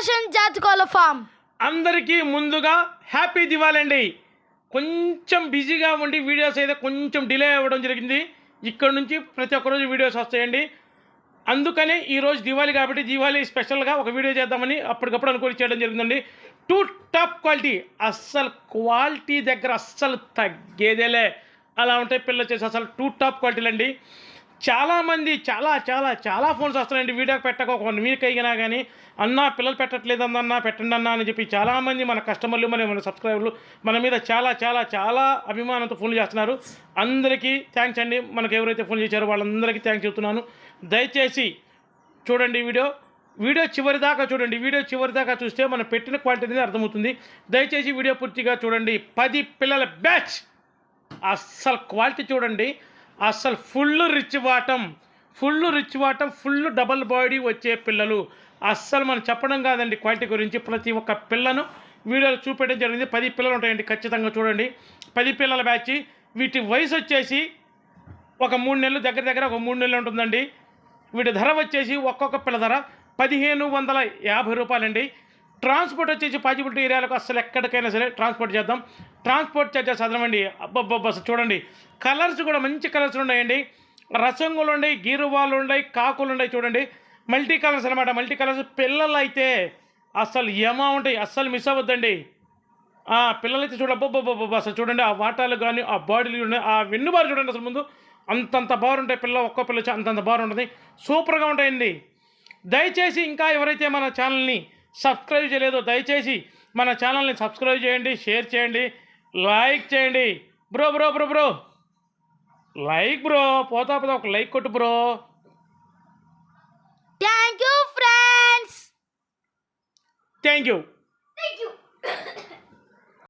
Roshan జాతకోల form. అందరికీ ముందుగా happy Diwali అండి. కొంచెం బిజీగా ఉండి వీడియోస్ అయితే కొంచెం డిలే అవ్వడం జరిగింది. ఇక్కడ నుంచి ప్రతి ఒక్క రోజు వీడియోస్ వస్తాయండి. అందుకనే ఈరోజు దివాళీ కాబట్టి దివాళీ స్పెషల్గా ఒక వీడియో చేద్దామని అప్పటికప్పుడు అనుకొని చేయడం జరిగిందండి. టూ టాప్ క్వాలిటీ అస్సలు క్వాలిటీ దగ్గర అస్సలు తగ్గేదేలే. అలా ఉంటాయి పిల్లలు వచ్చేసి అసలు టూ టాప్ క్వాలిటీలు అండి చాలామంది చాలా చాలా చాలా ఫోన్స్ వస్తున్నాయండి. వీడియో పెట్టక ఒక వన్ వీక్ అయినా కానీ అన్నా పిల్లలు పెట్టట్లేదు అందన్నా పెట్టండి అన్నా అని చెప్పి చాలామంది మన కస్టమర్లు మన మన సబ్స్క్రైబర్లు మన మీద చాలా చాలా చాలా అభిమానంతో ఫోన్ చేస్తున్నారు. అందరికీ థ్యాంక్స్ అండి. మనకు ఎవరైతే ఫోన్ చేశారో వాళ్ళందరికీ థ్యాంక్స్ చెప్తున్నాను. దయచేసి చూడండి వీడియో. వీడియో చివరి దాకా చూడండి. వీడియో చివరి దాకా చూస్తే మనం పెట్టిన క్వాలిటీ అనేది అర్థమవుతుంది. దయచేసి వీడియో పూర్తిగా చూడండి. పది పిల్లల బ్యాచ్ అస్సలు క్వాలిటీ చూడండి. అస్సలు ఫుల్ రిచ్ వాటం. ఫుల్ రిచ్ వాటం ఫుల్ డబల్ బాడీ వచ్చే పిల్లలు. అస్సలు మనం చెప్పడం కాదండి క్వాలిటీ గురించి. ప్రతి ఒక్క పిల్లను వీడియోలో చూపెట్టడం జరిగింది. పది పిల్లలు ఉంటాయండి ఖచ్చితంగా చూడండి. పది పిల్లల బ్యాచ్. వీటి వయసు వచ్చేసి ఒక మూడు నెలలు దగ్గర దగ్గర ఒక మూడు నెలలు ఉంటుందండి. వీటి ధర వచ్చేసి ఒక్కొక్క పిల్ల ధర పదిహేను వందల యాభై రూపాయలండి. ట్రాన్స్పోర్ట్ వచ్చేసి పాజిబిలిటీ ఏరియాలకు అసలు ఎక్కడికైనా సరే ట్రాన్స్పోర్ట్ చేద్దాం. ట్రాన్స్పోర్ట్ చార్జెస్ అదనమండి అబ్బబ్బబ్బ చూడండి. కలర్స్ కూడా మంచి కలర్స్ ఉన్నాయండి. రసంగులు ఉన్నాయి గీరువాలు ఉన్నాయి కాకులు ఉన్నాయి చూడండి. మల్టీ కలర్స్ అనమాట మల్టీ కలర్స్ పిల్లలు అయితే అసలు ఏమా ఉంటాయి అస్సలు మిస్ అవ్వద్దండి. పిల్లలైతే చూడ అబ్బబ్బబ్బబ్బ అసలు చూడండి. ఆ వాటాలు కానీ ఆ బాడీలు చూడండి ఆ వెన్నుబారు చూడండి అసలు ముందు. అంతంత బాగుంటాయి పిల్ల ఒక్కో పిల్ల అంతంత బాగుంటుంది సూపర్గా ఉంటాయండి. దయచేసి ఇంకా ఎవరైతే మన ఛానల్ని సబ్స్క్రైబ్ చేయలేదో దయచేసి మన ఛానల్ని సబ్స్క్రైబ్ చేయండి షేర్ చేయండి లైక్ చేయండి. Bro bro bro bro. Like bro పోతా పోతా ఒక లైక్ కొట్టు bro. Thank you friends thank you